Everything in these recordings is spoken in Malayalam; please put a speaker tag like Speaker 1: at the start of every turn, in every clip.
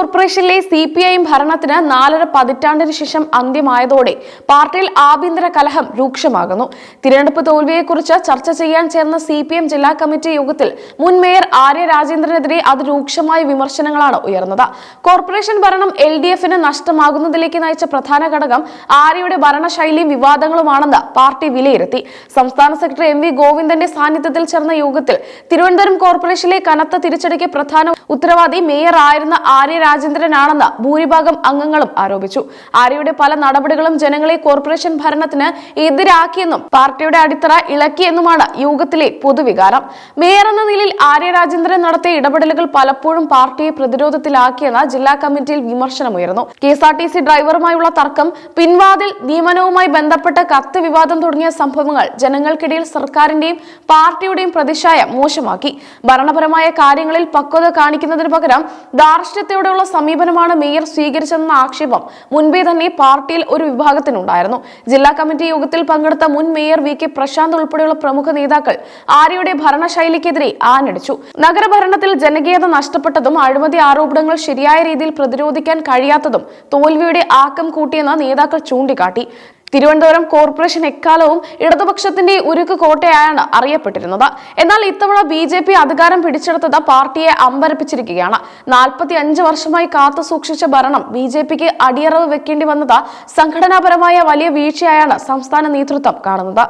Speaker 1: കോർപ്പറേഷനിലെ സി പി ഐ ഭരണത്തിന് നാലര പതിറ്റാണ്ടിന് ശേഷം അന്ത്യമായതോടെ പാർട്ടിയിൽ ആഭ്യന്തര കലഹം രൂക്ഷമാകുന്നു. തിരഞ്ഞെടുപ്പ് തോൽവിയെക്കുറിച്ച് ചർച്ച ചെയ്യാൻ ചേർന്ന സി പി എം ജില്ലാ കമ്മിറ്റി യോഗത്തിൽ മുൻ മേയർ ആര്യ രാജേന്ദ്രനെതിരെ അതിരൂക്ഷമായ വിമർശനങ്ങളാണ് ഉയർന്നത്. കോർപ്പറേഷൻ ഭരണം എൽ ഡി എഫിന് നഷ്ടമാകുന്നതിലേക്ക് നയിച്ച പ്രധാന ഘടകം ആര്യയുടെ ഭരണശൈലിയും വിവാദങ്ങളുമാണെന്ന് പാർട്ടി വിലയിരുത്തി. സംസ്ഥാന സെക്രട്ടറി എം വി ഗോവിന്ദന്റെ സാന്നിധ്യത്തിൽ ചേർന്ന യോഗത്തിൽ തിരുവനന്തപുരം കോർപ്പറേഷനിലെ കനത്ത തിരിച്ചടിക്ക് പ്രധാന ഉത്തരവാദി മേയർ ആയിരുന്ന ആര്യ രാജേന്ദ്രനാണെന്ന് ഭൂരിഭാഗം അംഗങ്ങളും ആരോപിച്ചു. ആര്യയുടെ പല നടപടികളും ജനങ്ങളെ കോർപ്പറേഷൻ ഭരണത്തിന് എതിരാക്കിയെന്നും പാർട്ടിയുടെ അടിത്തറ ഇളക്കിയെന്നുമാണ് യോഗത്തിലെ പൊതുവികാരം. മേയർ എന്ന നിലയിൽ ആര്യ രാജേന്ദ്രൻ നടത്തിയ ഇടപെടലുകൾ പലപ്പോഴും പാർട്ടിയെ പ്രതിരോധത്തിലാക്കിയെന്ന് ജില്ലാ കമ്മിറ്റിയിൽ വിമർശനമുയർന്നു. K S R T C ഡ്രൈവറുമായുള്ള തർക്കം പിൻവാതിൽ നിയമനവുമായി ബന്ധപ്പെട്ട കത്ത് വിവാദം തുടങ്ങിയ സംഭവങ്ങൾ ജനങ്ങൾക്കിടയിൽ സർക്കാരിന്റെയും പാർട്ടിയുടെയും പ്രതിച്ഛായ മോശമാക്കി. ഭരണപരമായ കാര്യങ്ങളിൽ പക്വത കാണിക്കുന്നതിന് പകരം ധാർഷ്ട്യത്തോടെയുള്ള സമീപനമാണ് മേയർ സ്വീകരിച്ചതെന്ന ആക്ഷേപം മുൻപേ തന്നെ പാർട്ടിയിൽ ഒരു വിഭാഗത്തിനുണ്ടായിരുന്നു. ജില്ലാ കമ്മിറ്റി യോഗത്തിൽ പങ്കെടുത്ത മുൻ മേയർ വി കെ പ്രശാന്ത് ഉൾപ്പെടെയുള്ള പ്രമുഖ നേതാക്കൾ ആര്യയുടെ ഭരണശൈലിക്കെതിരെ ആഞ്ഞടിച്ചു. നഗരഭരണത്തിൽ ജനകീയത നഷ്ടപ്പെട്ടതും അഴിമതി ആരോപണങ്ങൾ ശരിയായ രീതിയിൽ പ്രതിരോധിക്കാൻ കഴിയാത്തതും തോൽവിയുടെ ആക്കം കൂട്ടിയെന്ന് നേതാക്കൾ ചൂണ്ടിക്കാട്ടി. തിരുവനന്തപുരം കോർപ്പറേഷൻ എക്കാലവും ഇടതുപക്ഷത്തിന്റെ ഉരുക്ക് കോട്ടയാണ് അറിയപ്പെട്ടിരുന്നത്. എന്നാൽ ഇത്തവണ ബി ജെ പി അധികാരം പിടിച്ചെടുത്തത് പാർട്ടിയെ അമ്പരപ്പിച്ചിരിക്കുകയാണ്. നാൽപ്പത്തി അഞ്ച് വർഷമായി കാത്തു സൂക്ഷിച്ച ഭരണം ബി ജെ പിക്ക് അടിയറവ് വെക്കേണ്ടി വന്നത് സംഘടനാപരമായ വലിയ വീഴ്ചയായാണ് സംസ്ഥാന നേതൃത്വം കാണുന്നത്.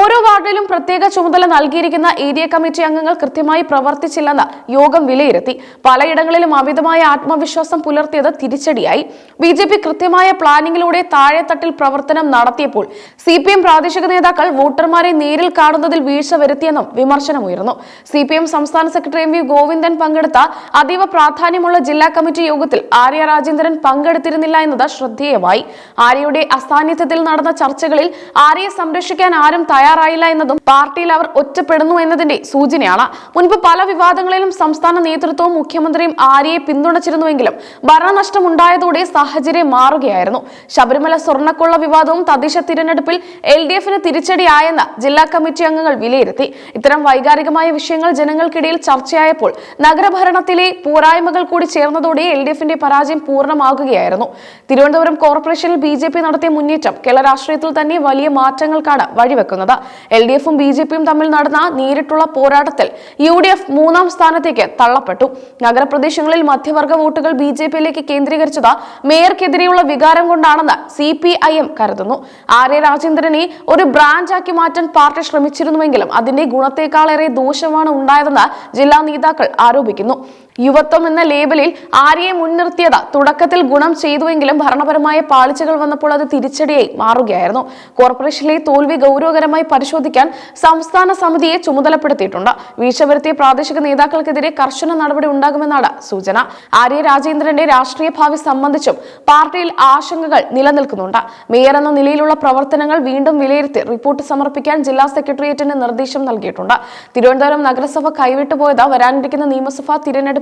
Speaker 1: ഓരോ വാർഡിലും പ്രത്യേക ചുമതല നൽകിയിരിക്കുന്ന ഏരിയ കമ്മിറ്റി അംഗങ്ങൾ കൃത്യമായി പ്രവർത്തിച്ചില്ലെന്ന് യോഗം വിലയിരുത്തി. പലയിടങ്ങളിലും അമിതമായ ആത്മവിശ്വാസം പുലർത്തിയത് തിരിച്ചടിയായി. ബി കൃത്യമായ പ്ലാനിങ്ങിലൂടെ താഴെത്തട്ടിൽ പ്രവർത്തനം നടത്തിയപ്പോൾ സി പി എം പ്രാദേശിക നേതാക്കൾ വോട്ടർമാരെ നേരിൽ കാണുന്നതിൽ വീഴ്ച വരുത്തിയെന്നും വിമർശനമുയർന്നു സി പി എം സംസ്ഥാന സെക്രട്ടറി എം വി ഗോവിന്ദൻ പങ്കെടുത്ത അതീവ പ്രാധാന്യമുള്ള ജില്ലാ കമ്മിറ്റി യോഗത്തിൽ ആര്യ രാജേന്ദ്രൻ പങ്കെടുത്തിരുന്നില്ല എന്നത് ശ്രദ്ധേയമായി. ആര്യയുടെ അസാന്നിധ്യത്തിൽ നടന്ന ചർച്ചകളിൽ ആര്യയെ സംരക്ഷിക്കാൻ ആരും തയ്യാറായില്ല എന്നതും പാർട്ടിയിൽ അവർ ഒറ്റപ്പെടുന്നു എന്നതിന്റെ സൂചനയാണ്. മുൻപ് പല വിവാദങ്ങളിലും സംസ്ഥാന നേതൃത്വവും മുഖ്യമന്ത്രിയും ആര്യയെ പിന്തുണച്ചിരുന്നുവെങ്കിലും ഭരണനഷ്ടമുണ്ടായതോടെ സാഹചര്യം മാറുകയായിരുന്നു. ശബരിമല സ്വർണക്കൊള്ള വിവാദവും തദ്ദേശ തിരഞ്ഞെടുപ്പിൽ എൽ ഡി എഫിന് തിരിച്ചടിയായെന്ന് ജില്ലാ കമ്മിറ്റി അംഗങ്ങൾ വിലയിരുത്തി. ഇത്തരം വൈകാരികമായ വിഷയങ്ങൾ ജനങ്ങൾക്കിടയിൽ ചർച്ചയായപ്പോൾ നഗരഭരണത്തിലെ പോരായ്മകൾ കൂടി ചേർന്നതോടെ എൽ ഡി എഫിന്റെ പരാജയം പൂർണമാകുകയായിരുന്നു. തിരുവനന്തപുരം കോർപ്പറേഷനിൽ ബി ജെ പി നടത്തിയ മുന്നേറ്റം കേരള രാഷ്ട്രീയത്തിൽ തന്നെ വലിയ മാറ്റങ്ങൾക്കാണ് വഴിവെക്കുന്നത്. എൽ ഡി എഫും ബി ജെ പിയും തമ്മിൽ നടന്ന നേരിട്ടുള്ള പോരാട്ടത്തിൽ യു ഡി എഫ് മൂന്നാം സ്ഥാനത്തേക്ക് തള്ളപ്പെട്ടു. നഗരപ്രദേശങ്ങളിൽ മധ്യവർഗ വോട്ടുകൾ ബി ജെ പിയിലേക്ക് കേന്ദ്രീകരിച്ചത് മേയർക്കെതിരെയുള്ള വികാരം കൊണ്ടാണെന്ന് സി പി ഐ എം കരുതുന്നു. ആര്യ രാജേന്ദ്രനെ ഒരു ബ്രാഞ്ചാക്കി മാറ്റാൻ പാർട്ടി ശ്രമിച്ചിരുന്നുവെങ്കിലും അതിന്റെ ഗുണത്തെക്കാളേറെ ദോഷമാണ് ഉണ്ടായതെന്ന് ജില്ലാ നേതാക്കൾ ആരോപിക്കുന്നു. യുവത്വം എന്ന ലേബലിൽ ആര്യയെ മുൻനിർത്തിയത്? തുടക്കത്തിൽ ഗുണം ചെയ്തുവെങ്കിലും ഭരണപരമായ പാളിച്ചകൾ വന്നപ്പോൾ അത് തിരിച്ചടിയായി മാറുകയായിരുന്നു. കോർപ്പറേഷനിലെ തോൽവി ഗൗരവകരമായി പരിശോധിക്കാൻ സംസ്ഥാന സമിതിയെ ചുമതലപ്പെടുത്തിയിട്ടുണ്ട്. വീഴ്ച വരുത്തിയ പ്രാദേശിക നേതാക്കൾക്കെതിരെ കർശന നടപടി ഉണ്ടാകുമെന്നാണ് സൂചന. ആര്യ രാജേന്ദ്രന്റെ രാഷ്ട്രീയ ഭാവി സംബന്ധിച്ചും പാർട്ടിയിൽ ആശങ്കകൾ നിലനിൽക്കുന്നുണ്ട്. മേയർ എന്ന നിലയിലുള്ള പ്രവർത്തനങ്ങൾ വീണ്ടും വിലയിരുത്തി റിപ്പോർട്ട് സമർപ്പിക്കാൻ ജില്ലാ സെക്രട്ടേറിയറ്റിന് നിർദ്ദേശം നൽകിയിട്ടുണ്ട്. തിരുവനന്തപുരം നഗരസഭ കൈവിട്ടുപോയത് വരാനിരിക്കുന്ന നിയമസഭാ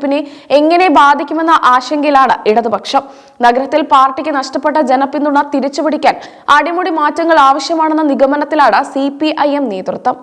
Speaker 1: തിരഞ്ഞെടുപ്പിനെ എങ്ങനെ ബാധിക്കുമെന്ന ആശങ്കയിലാണ് ഇടതുപക്ഷം. നഗരത്തിൽ പാർട്ടിക്ക് നഷ്ടപ്പെട്ട ജനപിന്തുണ തിരിച്ചുപിടിക്കാൻ അടിമുടി മാറ്റങ്ങൾ ആവശ്യമാണെന്ന നിഗമനത്തിലാണ് സി നേതൃത്വം.